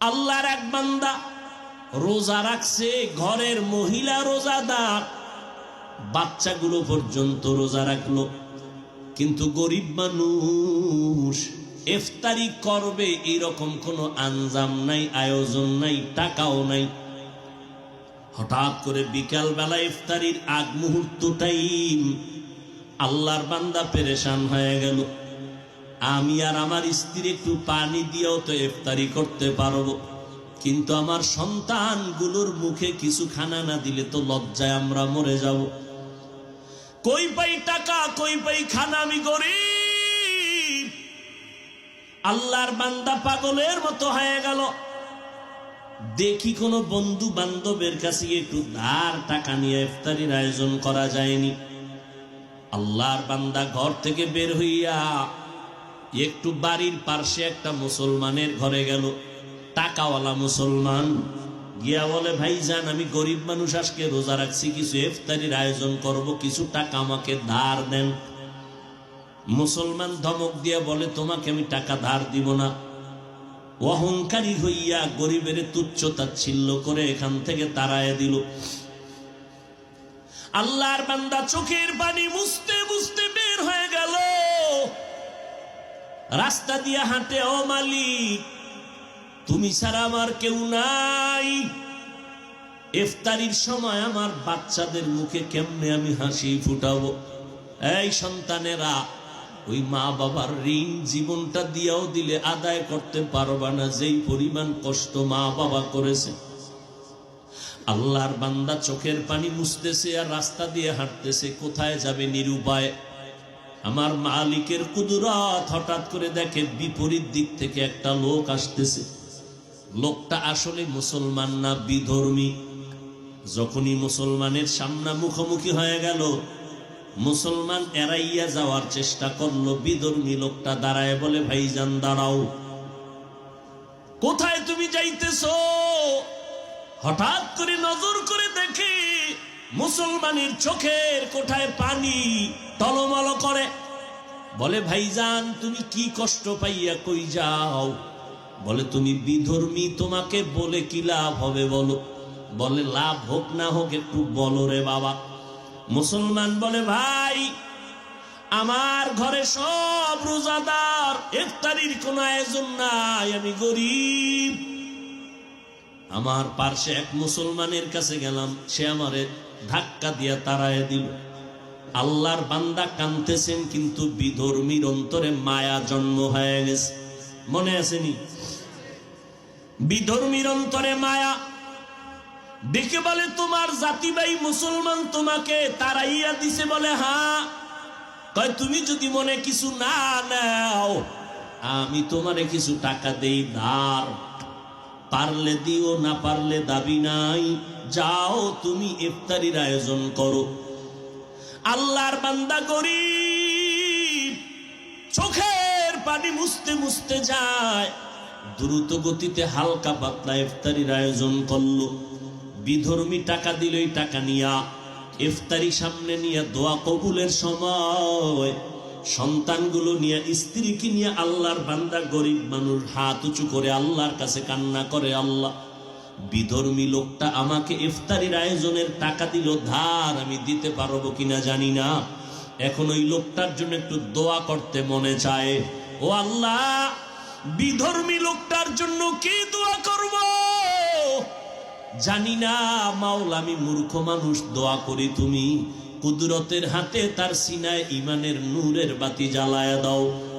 আল্লাহর এক বান্দা রোজা রাখছে, ঘরের মহিলা রোজাদার। বাচ্চাগুলো পর্যন্ত রোজা রাখল। কিন্তু গরিব মানুষ ইফতারি করবে এরকম কোনো আঞ্জাম নাই, আয়োজন নাই, টাকাও নাই। হঠাৎ করে বিকাল বেলা ইফতারির আগ মুহূর্তটাই আল্লাহর বান্দা পেরেশান হয়ে গেল। আমি আর আমার স্ত্রী একটু পানি দিয়েও তো ইফতারি করতে পারব। কিন্তু আমার সন্তানগুলোর মুখে কিছু খানা না দিলে তো লজ্জায় আমরা মরে যাব। কই পাই টাকা, কই পাই খানা, আমি গরিব। আল্লাহর বান্দা পাগলের মতো হয়ে গেল। দেখি কোনো বন্ধু বান্ধবের কাছে একটু ধার টাকা নিয়ে ইফতারির আয়োজন করা যায়নি। আল্লাহর বান্দা ঘর থেকে বের হইয়া একটু বাড়ির পার্শ্বে একটা মুসলমানের ঘরে গেল। টাকাওয়ালা মুসলমান গিয়া বলে, ভাই যান, আমি গরিব মানুষ, আজকে রোজা রাখছি, কিছু ইফতারির আয়োজন করব, কিছু টাকা আমাকে ধার দেন। মুসলমান ধমক দিয়া বলে, তোমাকে আমি টাকা ধার দিব না। অহংকারী হইয়া গরিবের তুচ্ছ তাচ্ছিল্য করে এখান থেকে তাড়ায় দিল। আল্লাহর বান্দা চোখের পানি মুছতে রাস্তা দিয়ে হাঁটে, ও মালিক, তুমি ছাড়া আমার কেউ নাই। ইফতারির সময় আমার বাচ্চাদের মুখে কেমনে আমি হাসি ফুটাবো? এই সন্তানেরা, ওই মা বাবার ঋণ জীবনটা দিয়াও দিলে আদায় করতে পারবা না, যেই পরিমাণ কষ্ট মা বাবা করেছে। আল্লাহর বান্দা চোখের পানি মুছতেছে আর রাস্তা দিয়ে হাঁটতেছে, কোথায় যাবে নিরুপায়? আমার মালিকের কুদুরত হঠাৎ করে দেখে বিপরীত দিক থেকে একটা লোক আসতেছে। লোকটা আসলে মুসলমান না বিধর্মী। যখনই মুসলমানের সামনা মুখোমুখি হয়ে গেল, মুসলমান এড়াইয়া যাওয়ার চেষ্টা করল, বিধর্মী লোকটা দাঁড়ায় বলে, ভাইজান, দাঁড়াও। কোথায় তুমি যাইতেছ? হঠাৎ করে নজর করে দেখি মুসলমানের চোখের কোঠায় পানি টলমল করে। বলে, ভাইজান, তুমি কি কষ্ট পাইয়া কই যাও? বলে, তুমি বিধর্মী, তোমাকে বলে কি লাভ হবে বলো? বলে, লাভ হোক না হোক, একটু বলো রে বাবা। মুসলমান বলে, ভাই, আমার ঘরে সব রোজাদার, ইফতারির কোন আয়োজন নাই, আমি গরিব। আমার পার্শ্বে এক মুসলমানের কাছে গেলাম, সে আমারে ধাক্কা দিয়া তাড়ায় দিল। আল্লাহর বান্দা কানতেছেন কিন্তু বিধর্মীর অন্তরে মায়া জন্ম হয়ে গেছে। মনে আসেনি বিধর্মীর অন্তরে মায়া। দেখে বলে, তোমার জাতিবাই মুসলমান তোমাকে তারাইয়া দিছে বলে হ্যাঁ কয়, তুমি যদি মনে কিছু না নাও, আমি তোমারে কিছু টাকা দেই ধার পারলে দিও, না পারলে দাবি নাই। যাও তুমি ইফতারির আয়োজন করো। আল্লাহর বান্দা গরিব, চোখের পানি মুছতে মুছতে যায়। দ্রুত গতিতে হালকা পাতলা ইফতারির আয়োজন করল। বিধর্মী টাকা দিলই টাকা নিয়া, ইফতারি সামনে নিয়ে দোয়া কবুলের সময় সন্তানগুলো নিয়ে, স্ত্রীকে নিয়ে আল্লাহর বান্দা গরিব মানুষ হাত উঁচু করে আল্লাহর কাছে কান্না করে, আল্লাহ, বিধর্মী লোকটা আমাকে ইফতারির আয়োজনের টাকা দিল, ধার আমি দিতে পারব কিনা জানি না। এখন ওই লোকটার জন্য একটু দোয়া করতে মনে চায়। ও আল্লাহ, বিধর্মী লোকটার জন্য কি দোয়া করব? জানি না মাওলা আমি মূর্খ মানুষ, দোয়া করি তুমি। কুদরতের হাতে তার সিনায় ইমানের নূরের বাতি জ্বালায় দাও।